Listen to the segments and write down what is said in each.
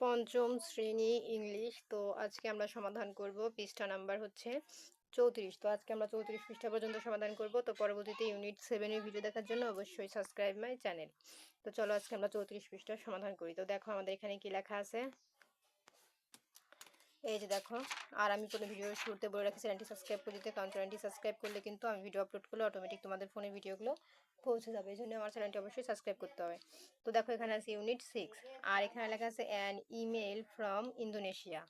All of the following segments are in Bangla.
পঞ্চম শ্রেণি ইংলিশ। তো আজকে আমরা সমাধান করব। পৃষ্ঠা নাম্বার হচ্ছে চৌত্রিশ। তো আজকে আমরা চৌত্রিশ পৃষ্ঠা পর্যন্ত সমাধান করব। তো পরবর্তীতে ইউনিট সেভেনের ভিডিও দেখার জন্য অবশ্যই সাবস্ক্রাইব মাই চ্যানেল। তো চলো আজকে আমরা চৌত্রিশ পৃষ্ঠা সমাধান করি। তো দেখো আমাদের এখানে কি লেখা আছে? এই যে দেখো, আর আমি কোনো ভিডিওর শুরুতে বলে রাখি চ্যানেলটি সাবস্ক্রাইব করে দিতে, কারণ চ্যানেলটি সাবস্ক্রাইব করলে কিন্তু আমি ভিডিও আপলোড করলে অটোমেটিক তোমাদের ফোনে ভিডিওগুলো পৌঁছে যাবে। এই জন্য আমার চ্যানেলটি অবশ্যই সাবস্ক্রাইব করতে হবে। তো দেখো, এখানে আছে ইউনিট সিক্স আর এখানে লেখা আছে an email from Indonesia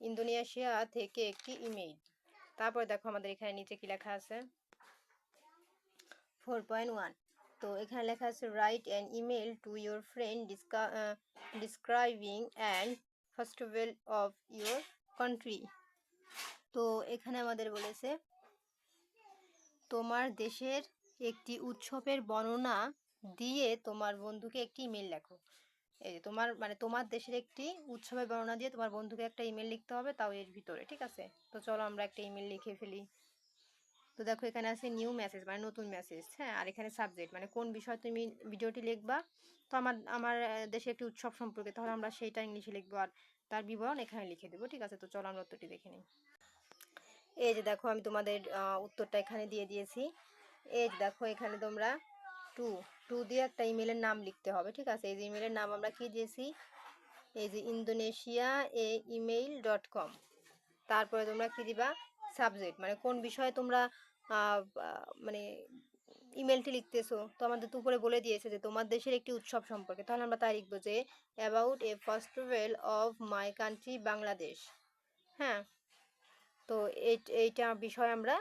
Indonesia থেকে একটি ইমেইল তারপর দেখো, আমাদের এখানে নিচে কি লেখা আছে? ফোর পয়েন্ট ওয়ান তো এখানে লেখা আছে write an email to your friend describing and festival of your country তো এখানে আমাদের বলেছে, তোমার দেশের একটি উৎসবের বর্ণনা দিয়ে তোমার বন্ধুকে একটি ইমেল লেখো। এই যে তোমার মানে তোমার দেশের একটি উৎসবের বর্ণনা দিয়ে তোমার বন্ধুকে একটা ইমেল লিখতে হবে তাও এর ভিতরে, ঠিক আছে? তো চলো আমরা একটা ইমেল লিখে ফেলি। তো দেখো এখানে আছে নিউ মেসেজ মানে নতুন মেসেজ হ্যাঁ? আর এখানে সাবজেক্ট মানে কোন বিষয় তুমি ভিডিওটি লিখবা? তো আমার আমার দেশে একটি উৎসব সম্পর্কে, তাহলে আমরা সেইটা ইংলিশে লিখব আর তার বিবরণ এখানে লিখে দেবো, ঠিক আছে? তো চলো আমরা উত্তরটি দেখে নিই। এই যে দেখো, আমি তোমাদের উত্তরটা এখানে দিয়ে দিয়েছি। এই যে দেখো, এখানে তোমরা টু টু দিয়ে একটা ইমেলের নাম লিখতে হবে, ঠিক আছে? এই যে ইমেলের নাম আমরা কি দিয়েছি? এই যে Indonesia a email dot com তারপরে তোমরা কি দিবা? সাবজেক্ট মানে কোন বিষয়ে তোমরা মানে ইমেলটি লিখতেছো। তো আমাদের তো উপরে বলে দিয়েছে যে, তোমার দেশের একটি উৎসব সম্পর্কে। তাহলে আমরা তাই লিখব যে about a festival of my country Bangladesh হ্যাঁ? তো এইটা বিষয় আমরা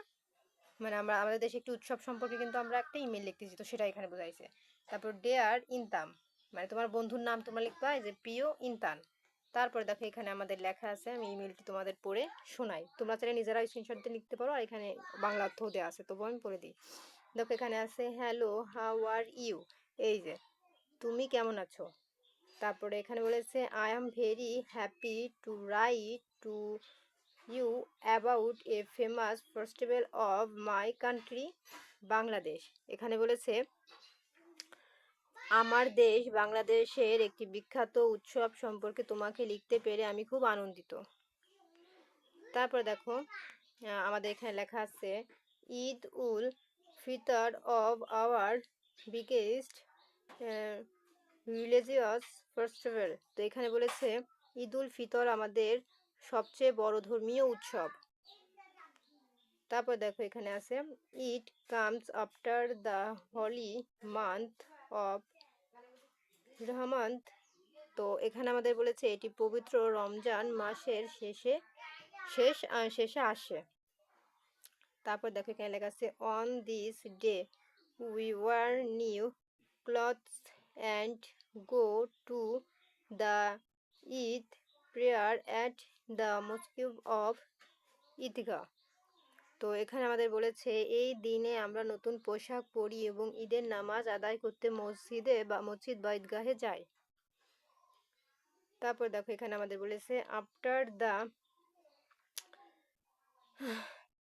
মানে আমরা, আমাদের দেশে একটি উৎসব সম্পর্কে কিন্তু আমরা একটা ইমেল লিখতেছি, তো সেটা এখানে বোঝাইছে। তারপর ডেয়ার ইনতাম মানে তোমার বন্ধুর নাম তোমরা লিখবা যে, প্রিয় ইনতান তারপরে দেখো এখানে আমাদের লেখা আছে, আমি ইমেলটি তোমাদের পড়ে শোনাই। তোমরা চাইলে নিজেরা স্ক্রিনশট দিয়ে লিখতে পারো, আর এখানে বাংলা অর্থ দেওয়া আছে তবু আমি পড়ে দিই। দেখো এখানে আছে হ্যালো হাউ আর ইউ এই যে, তুমি কেমন আছো? তারপরে এখানে বলেছে I am very happy to write to you about a famous festival of my country Bangladesh এখানে বলেছে আমার দেশ বাংলাদেশের একটি বিখ্যাত উৎসব সম্পর্কে তোমাকে লিখতে পেরে আমি খুব আনন্দিত। তারপর দেখো আমাদের এখানে লেখা আছে, Eid ul Fitr of our biggest religious festival. তো এখানে বলেছে, ঈদ উল ফিতর আমাদের সবচেয়ে বড় ধর্মীয় উৎসব। তারপর দেখো, এখানে আছে, it comes after the holy month of Ramadan তো এখানে আমাদের বলেছে এটি পবিত্র রমজান মাসের শেষে, শেষ শেষে আসে। তারপর দেখো এখানে লেখা আছে on this day we wear new clothes and go to the Eid prayer at the mosque of Eidgah তো এখানে আমাদের বলেছে, এই দিনে আমরা নতুন পোশাক পরি এবং ঈদের নামাজ আদায় করতে মসজিদে বা মসজিদ বা ঈদগাহে যাই। তারপর দেখো এখানে আমাদের বলেছে after the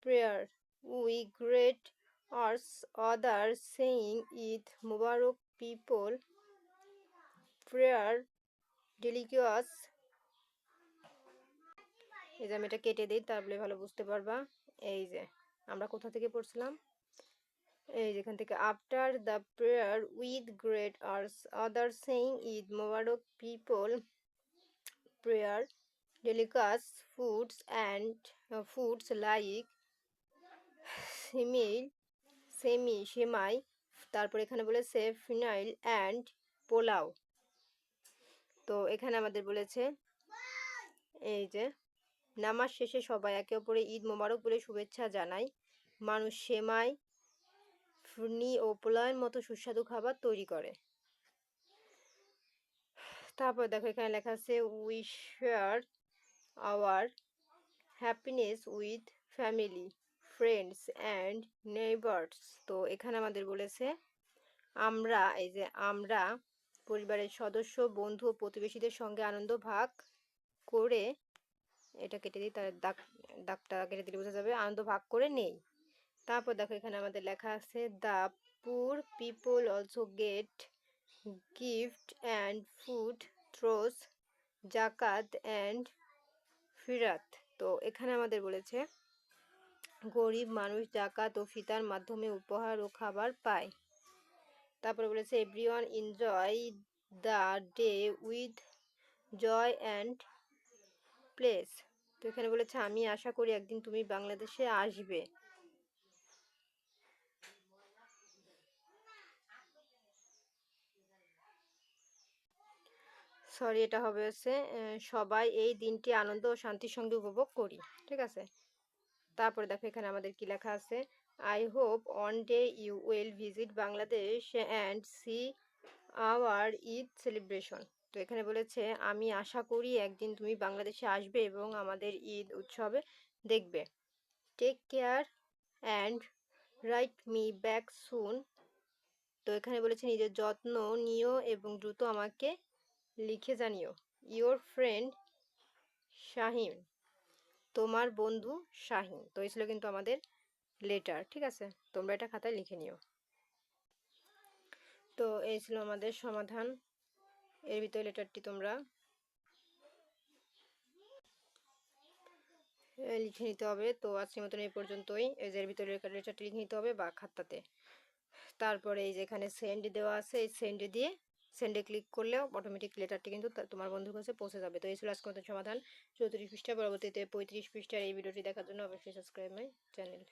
prayer we greet each other saying Eid Mubarak people prepare delicious এই যে আমি এটা কেটে দিই, তাহলে ভালো বুঝতে পারবা। এই যে, আমরা কোথা থেকে পড়ছিলাম? এই যেখান থেকে after the prayer with greet each other saying Eid Mubarak people prepare delicious foods and foods like সিমিল সেমি সেমাই তারপর এখানে বলেছে ফিনাইল অ্যান্ড পোলাও। তো এখানে আমাদের বলেছে, এই যে নামাজ শেষে সবাই একে অপরে ঈদ মোবারক বলে শুভেচ্ছা জানায়। মানুষ সেমাই, ফুর্নি ও পোলাওয়ের মতো সুস্বাদু খাবার তৈরি করে। তারপর দেখো এখানে লেখা আছে we share our happiness with family friends and neighbours তো এখানে আমাদের বলেছে, আমরা, এই যে আমরা পরিবারের সদস্য, বন্ধু ও প্রতিবেশীদের সঙ্গে আনন্দ ভাগ করে এটা কেটে দিই তার দাগ, দাগটা কেটে দিলে বোঝা যাবে। আনন্দ ভাগ করে নেই। তারপর দেখো এখানে আমাদের লেখা আছে the poor people also get gift and food through জাকাত অ্যান্ড ফিরাত। তো এখানে আমাদের বলেছে, গরিব মানুষ জাকাত ও ফিতার মাধ্যমে উপহার ও খাবার পায়। তারপরে বলেছে, everyone enjoy the day with joy and peace. তো এখানে বলেছে, আমি আশা করি একদিন তুমি বাংলাদেশে আসবে। সরি, এটা হবে হচ্ছে সবাই এই দিনটি আনন্দ ও শান্তির সঙ্গে উপভোগ করি, ঠিক আছে? তারপরে দেখো এখানে আমাদের কি লেখা আছে I hope on day you will visit Bangladesh and see our Eid celebration তো এখানে বলেছে, আমি আশা করি একদিন তুমি বাংলাদেশে আসবে এবং আমাদের ঈদ উৎসবে দেখবে। Take care and write me back soon তো এখানে বলেছে, নিজের যত্ন নিও এবং দ্রুত আমাকে লিখে জানিও। ইওর ফ্রেন্ড শাহিন তোমার বন্ধু শাহিন তো এই ছিল কিন্তু আমাদের লেটার ঠিক আছে? তোমরা এটা খাতায় লিখে নিও। তো এই ছিল আমাদের সমাধান। এর ভিতরে লেটারটি তোমরা লিখে নিতে হবে। তো আজকের মতন এই পর্যন্তই। এই যে এর ভিতরে লেটারটি লিখে নিতে হবে বা খাতাতে। তারপরে এই যে এখানে সেন্ড দেওয়া আছে, এই সেন্ডে দিয়ে সেন্ডে ক্লিক করলেও অটোমেটিক লেটারটি কিন্তু তোমার বন্ধুর কাছে পৌঁছে যাবে। তো এই ছিল আজকের মতন সমাধান। চৌত্রিশ পৃষ্ঠা, পরবর্তীতে পঁয়ত্রিশ পৃষ্ঠার এই ভিডিওটি দেখার জন্য অবশ্যই সাবস্ক্রাইব মাই চ্যানেল